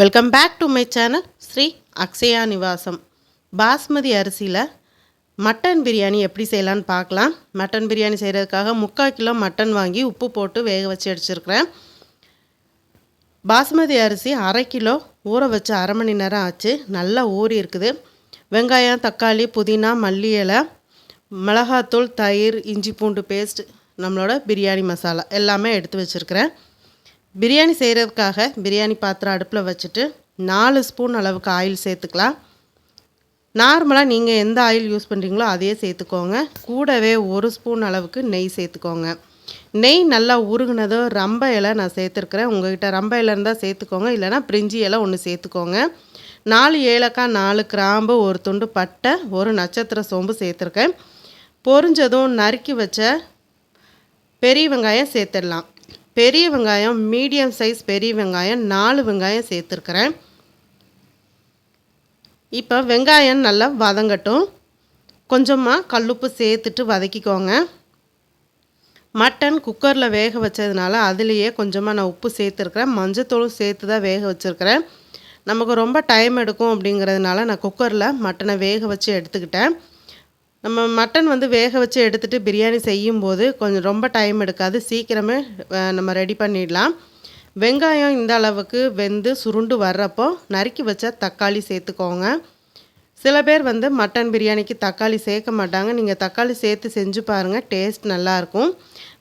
Welcome back to my channel Sri Akshaya Nivasam basmati அரிசியில் mutton biryani எப்படி செய்யலான்னு பார்க்கலாம். மட்டன் பிரியாணி செய்கிறதுக்காக முக்கால் கிலோ மட்டன் வாங்கி உப்பு போட்டு வேக வச்சு அடிச்சிருக்கிறேன் பாஸ்மதி அரிசி அரை கிலோ ஊற வச்சு அரை மணி நேரம் ஆச்சு. நல்லா ஊறி இருக்குது. வெங்காயம் தக்காளி புதினா மல்லி இலை மிளகாத்தூள் தயிர் இஞ்சி பூண்டு பேஸ்ட் நம்மளோட பிரியாணி மசாலா எல்லாமே எடுத்து வச்சுருக்கிறேன். பிரியாணி செய்கிறதுக்காக பிரியாணி பாத்திரம் அடுப்பில் வச்சுட்டு நாலு ஸ்பூன் அளவுக்கு ஆயில் சேர்த்துக்கலாம். நார்மலாக நீங்கள் எந்த ஆயில் யூஸ் பண்ணுறீங்களோ அதையே சேர்த்துக்கோங்க. கூடவே ஒரு ஸ்பூன் அளவுக்கு நெய் சேர்த்துக்கோங்க. நெய் நல்லா உருகுனதோ ரம்ப இலை நான் சேர்த்துருக்குறேன். உங்கள்கிட்ட ரம்ப இலை இருந்தால் சேர்த்துக்கோங்க. இல்லைனா பிரிஞ்சி இலை ஒன்று சேர்த்துக்கோங்க. நாலு ஏலக்காய் நாலு கிராம்பு ஒரு துண்டு பட்டை ஒரு நட்சத்திர சோம்பு சேர்த்துருக்கேன். பொரிஞ்சதும் நறுக்கி வச்ச பெரிய வெங்காயம் சேர்த்துடலாம். பெரிய வெங்காயம் மீடியம் சைஸ் பெரிய வெங்காயம் நாலு வெங்காயம் சேர்த்துருக்குறேன். இப்போ வெங்காயம் நல்லா வதங்கட்டும். கொஞ்சமாக கல்லுப்பு சேர்த்துட்டு வதக்கிக்கோங்க. மட்டன் குக்கரில் வேக வச்சதுனால அதுலேயே கொஞ்சமாக நான் உப்பு சேர்த்துருக்குறேன். மஞ்சத்தூளும் சேர்த்து தான் வேக வச்சுருக்கிறேன். நமக்கு ரொம்ப டைம் எடுக்கும் அப்படிங்கிறதுனால நான் குக்கரில் மட்டனை வேக வச்சு எடுத்துக்கிட்டேன். நம்ம மட்டன் வந்து வேக வச்சு எடுத்துகிட்டு பிரியாணி செய்யும்போது கொஞ்சம் ரொம்ப டைம் எடுக்காது. சீக்கிரமே நம்ம ரெடி பண்ணிடலாம். வெங்காயம் இந்த அளவுக்கு வெந்து சுருண்டு வர்றப்போ நறுக்கி வச்ச தக்காளி சேர்த்துக்கோங்க. சில பேர் வந்து மட்டன் பிரியாணிக்கு தக்காளி சேர்க்க மாட்டாங்க. நீங்கள் தக்காளி சேர்த்து செஞ்சு பாருங்கள் டேஸ்ட் நல்லாயிருக்கும்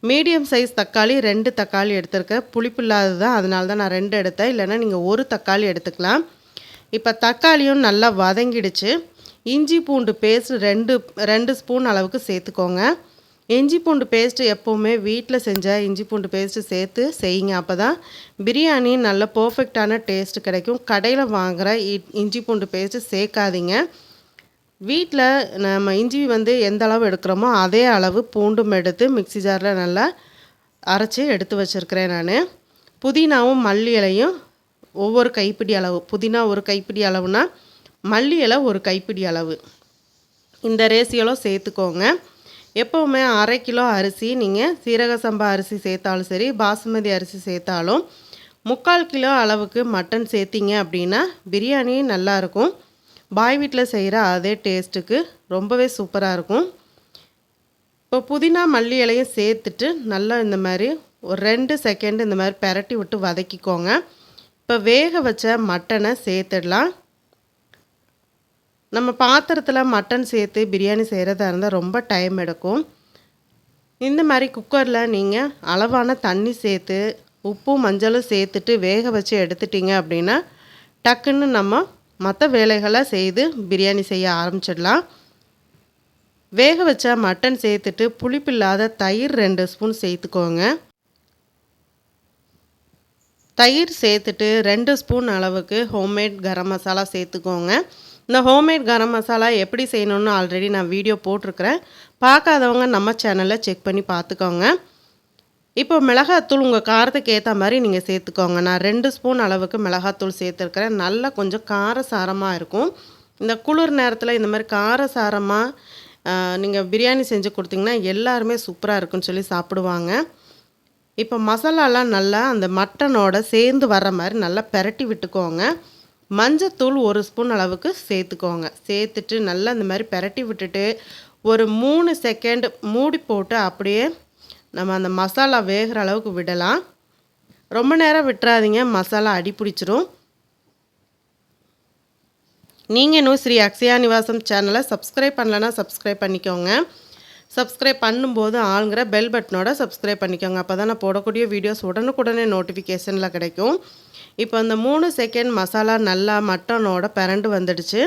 மீடியம் சைஸ் தக்காளி ரெண்டு தக்காளி எடுத்திருக்கேன். புளிப்பு இல்லாதது தான் அதனால தான் நான் ரெண்டு எடுத்தேன். இல்லைன்னா நீங்கள் ஒரு தக்காளி எடுத்துக்கலாம். இப்போ தக்காளியும் நல்லா வதங்கிடுச்சு. இஞ்சி பூண்டு பேஸ்ட் ரெண்டு ரெண்டு ஸ்பூன் அளவுக்கு சேர்த்துக்கோங்க. இஞ்சி பூண்டு பேஸ்ட்டு எப்போவுமே வீட்டில் செஞ்ச இஞ்சி பூண்டு பேஸ்ட்டு சேர்த்து செய்யுங்க. அப்போ தான் பிரியாணி நல்ல பர்ஃபெக்டான டேஸ்ட் கிடைக்கும். கடையில் வாங்குகிற இ- இஞ்சி பூண்டு பேஸ்ட்டு சேர்க்காதீங்க. வீட்டில் நம்ம இஞ்சி வந்து எந்த அளவு எடுக்கிறோமோ அதே அளவு பூண்டும் எடுத்து மிக்ஸி ஜாரில் நல்லா அரைச்சி எடுத்து வச்சுருக்கிறேன் நான். புதினாவும் மல்லி இலையும் ஒவ்வொரு கைப்பிடி அளவு புதினா ஒரு கைப்பிடி அளவுனால் மல்லி இலை ஒரு கைப்பிடி அளவு. இந்த ரேசியோலாம் சேர்த்துக்கோங்க. எப்போவுமே அரை கிலோ அரிசி நீங்கள் சீரக சம்பா அரிசி சேர்த்தாலும் சரி பாசுமதி அரிசி சேர்த்தாலும் முக்கால் கிலோ அளவுக்கு மட்டன் சேர்த்திங்க அப்படின்னா பிரியாணி நல்லாயிருக்கும் பாய் வீட்டில் செய்கிற அதே டேஸ்ட்டுக்கு ரொம்பவே சூப்பராக இருக்கும். இப்போ புதினா மல்லி இலையும் சேர்த்துட்டு நல்லா இந்த மாதிரி ஒரு ரெண்டு செகண்ட் இந்த மாதிரி பெரட்டி விட்டு வதக்கிக்கோங்க. இப்போ வேக வச்ச மட்டனை சேர்த்துடலாம். நம்ம பாத்திரத்தில் மட்டன் சேர்த்து பிரியாணி செய்கிறதா இருந்தால் ரொம்ப டைம் எடுக்கும். இந்த மாதிரி குக்கரில் நீங்கள் அளவான தண்ணி சேர்த்து உப்பும் மஞ்சளும் சேர்த்துட்டு வேக வச்சு எடுத்துட்டீங்க அப்படின்னா டக்குன்னு நம்ம மற்ற வேலைகளை செய்து பிரியாணி செய்ய ஆரம்பிச்சிடலாம். வேக வச்ச மட்டன் சேர்த்துட்டு புளிப்பில்லாத தயிர் ரெண்டு ஸ்பூன் சேர்த்துக்கோங்க. தயிர் சேர்த்துட்டு ரெண்டு ஸ்பூன் அளவுக்கு ஹோம்மேட் கரம் மசாலா சேர்த்துக்கோங்க. இந்த ஹோம்மேட் கரம் மசாலா எப்படி செய்யணும்னு ஆல்ரெடி நான் வீடியோ போட்டிருக்கிறேன். பார்க்காதவங்க நம்ம சேனலில் செக் பண்ணி பார்த்துக்கோங்க. இப்போ மிளகாத்தூள் உங்கள் காரத்துக்கு ஏற்ற மாதிரி நீங்கள் சேர்த்துக்கோங்க. நான் ரெண்டு ஸ்பூன் அளவுக்கு மிளகாத்தூள் சேர்த்துருக்கிறேன். நல்லா கொஞ்சம் காரசாரமாக இருக்கும். இந்த குளிர் நேரத்தில் இந்த மாதிரி காரசாரமாக நீங்கள் பிரியாணி செஞ்சு கொடுத்தீங்கன்னா எல்லாருமே சூப்பராக இருக்குன்னு சொல்லி சாப்பிடுவாங்க. இப்போ மசாலாலாம் நல்லா அந்த மட்டனோட சேர்ந்து வர்ற மாதிரி நல்லா பெரட்டி விட்டுக்கோங்க. மஞ்சத்தூள் ஒரு ஸ்பூன் அளவுக்கு சேர்த்துக்கோங்க. சேர்த்துட்டு நல்லா இந்த மாதிரி பெரட்டி விட்டுட்டு ஒரு மூணு செகண்ட் மூடி போட்டு அப்படியே நம்ம அந்த மசாலா வேகிற அளவுக்கு விடலாம். ரொம்ப நேரம் விட்டுறாதீங்க. மசாலா அடி பிடிச்சிரும். நீங்கள் இன்னும் ஸ்ரீ அக்ஷயா நிவாசம் சேனலை சப்ஸ்கிரைப் பண்ணலன்னா சப்ஸ்கிரைப் பண்ணிக்கோங்க. சப்ஸ்கிரைப் பண்ணும்போது ஆளுங்கிற பெல் பட்டனோட சப்ஸ்கிரைப் பண்ணிக்கோங்க. அப்போ தான் நான் போடக்கூடிய வீடியோஸ் உடனுக்குடனே நோட்டிஃபிகேஷனில் கிடைக்கும். இப்போ இந்த மூணு செகண்ட் மசாலா நல்லா மட்டனோட பிறண்டு வந்துடுச்சு.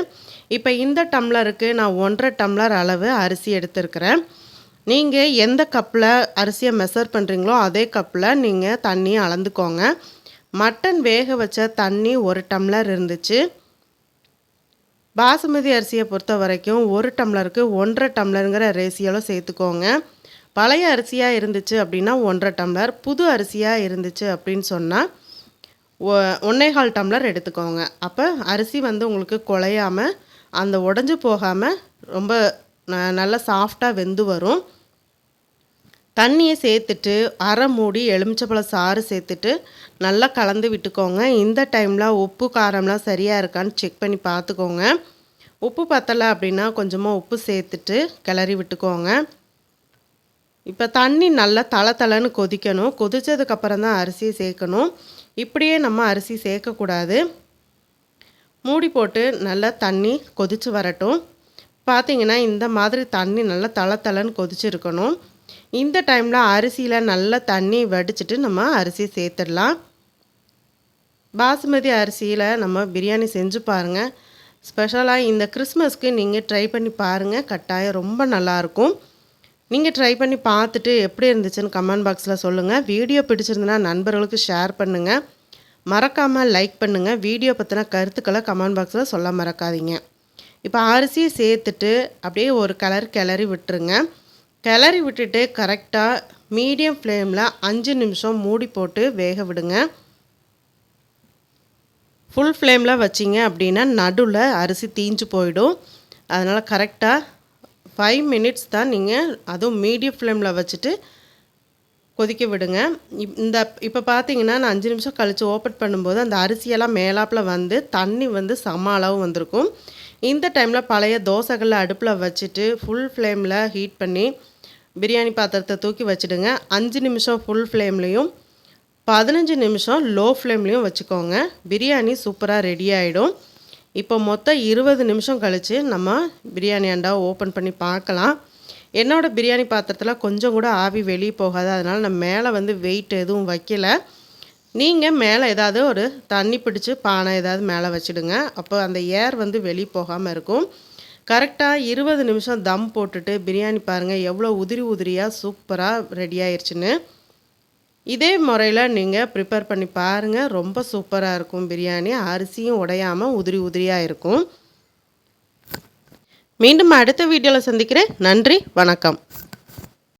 இப்போ இந்த டம்ளருக்கு நான் ஒன்றரை டம்ளர் அளவு அரிசி எடுத்துருக்கிறேன். நீங்கள் எந்த கப்பில் அரிசியை மெஷர் பண்ணுறீங்களோ அதே கப்பில் நீங்கள் தண்ணியை அளந்துக்கோங்க. மட்டன் வேக வச்ச தண்ணி ஒரு டம்ளர் இருந்துச்சு. பாசுமதி அரிசியை பொறுத்த வரைக்கும் ஒரு டம்ளருக்கு ஒன்றரை டம்ளருங்கிற ரேசியோவில் சேர்த்துக்கோங்க. பழைய அரிசியாக இருந்துச்சு அப்படின்னா ஒன்றரை டம்ளர் புது அரிசியாக இருந்துச்சு அப்படின்னு சொன்னால் ஒன்னேகால் டம்ளர் எடுத்துக்கோங்க. அப்போ அரிசி வந்து உங்களுக்கு குலையாமல் அந்த உடஞ்சி போகாமல் ரொம்ப ந- நல்லா சாஃப்டாக வெந்து வரும். தண்ணியை சேர்த்துட்டு அரை மூடி எலுமிச்சப்பழ சாறு சேர்த்துட்டு நல்லா கலந்து விட்டுக்கோங்க. இந்த டைமில் உப்பு காரம்லாம் சரியாக இருக்கான்னு செக் பண்ணி பார்த்துக்கோங்க. உப்பு பத்தலை அப்படின்னா கொஞ்சமாக உப்பு சேர்த்துட்டு கிளறி விட்டுக்கோங்க. இப்போ தண்ணி நல்லா தலை தலைன்னு கொதிக்கணும். கொதித்ததுக்கப்புறம் தான் அரிசியை சேர்க்கணும். இப்படியே நம்ம அரிசி சேர்க்கக்கூடாது. மூடி போட்டு நல்லா தண்ணி கொதித்து வரட்டும். பார்த்தீங்கன்னா இந்த மாதிரி தண்ணி நல்லா தலை தலைன்னு கொதிச்சிருக்கணும். இந்த டைமில் அரிசியில் நல்லா தண்ணி வடிச்சிட்டு நம்ம அரிசி சேர்த்துடலாம். பாசுமதி அரிசியில் நம்ம பிரியாணி செஞ்சு பாருங்கள் ஸ்பெஷலாக இந்த கிறிஸ்மஸ்க்கு நீங்கள் ட்ரை பண்ணி பாருங்கள் கட்டாயம் ரொம்ப நல்லாயிருக்கும் நீங்கள் ட்ரை பண்ணி பார்த்துட்டு எப்படி இருந்துச்சுன்னு கமெண்ட் பாக்ஸில் சொல்லுங்கள் வீடியோ பிடிச்சிருந்தனா நண்பர்களுக்கு ஷேர் பண்ணுங்கள் மறக்காமல் லைக் பண்ணுங்கள் வீடியோ பற்றின கருத்துக்களை கமெண்ட் பாக்ஸில் சொல்ல மறக்காதீங்க. இப்போ அரிசியை சேர்த்துட்டு அப்படியே ஒரு கலர் கிளறி விட்டுருங்க. கிளறி விட்டுட்டு கரெக்டாக மீடியம் ஃப்ளேமில் அஞ்சு நிமிஷம் மூடி போட்டு வேக விடுங்க. ஃபுல் ஃப்ளேமில் வச்சிங்க அப்படின்னா நடுவில் அரிசி தீஞ்சு போயிடும். அதனால் கரெக்டாக ஃபைவ் மினிட்ஸ் தான் நீங்கள் அதுவும் மீடியம் ஃப்ளேமில் வச்சுட்டு கொதிக்க விடுங்க. இப் இந்த இப்போ பார்த்தீங்கன்னா நான் அஞ்சு நிமிஷம் கழித்து ஓப்பன் பண்ணும்போது அந்த அரிசியெல்லாம் மேலாப்பில் வந்து தண்ணி வந்து சம அளவு வந்திருக்கும். இந்த டைமில் பழைய தோசைகளை அடுப்பில் வச்சுட்டு ஃபுல் ஃப்ளேமில் ஹீட் பண்ணி பிரியாணி பாத்திரத்தை தூக்கி வச்சுடுங்க. அஞ்சு நிமிஷம் ஃபுல் ஃப்ளேம்லேயும் பதினஞ்சு நிமிஷம் லோ ஃப்ளேம்லேயும் வச்சுக்கோங்க. பிரியாணி சூப்பராக ரெடி ஆகிடும் இப்போ மொத்தம் இருபது நிமிஷம் கழித்து நம்ம பிரியாணி அண்டா ஓப்பன் பண்ணி பார்க்கலாம். என்னோடய பிரியாணி பாத்திரத்தில் கொஞ்சம் கூட ஆவி வெளியே போகாது. அதனால் நான் மேலே வந்து வெயிட் எதுவும் வைக்கல. நீங்கள் மேலே ஏதாவது ஒரு தண்ணி பிடிச்சி பானை ஏதாவது மேலே வச்சுடுங்க. அப்போ அந்த ஏர் வந்து வெளியே போகாமல் இருக்கும். கரெக்டாக இருபது நிமிஷம் தம் போட்டுட்டு பிரியாணி பாருங்கள் எவ்வளோ உதிரி உதிரியாக சூப்பராக ரெடி ஆயிடுச்சுன்னு இதே முறையில் நீங்கள் ப்ரிப்பேர் பண்ணி பாருங்கள் ரொம்ப சூப்பராக இருக்கும் பிரியாணி. அரிசியும் உடையாமல் உதிரி உதிரியாக இருக்கும். மீண்டும் அடுத்த வீடியோவில் சந்திக்கிறேன். நன்றி வணக்கம்.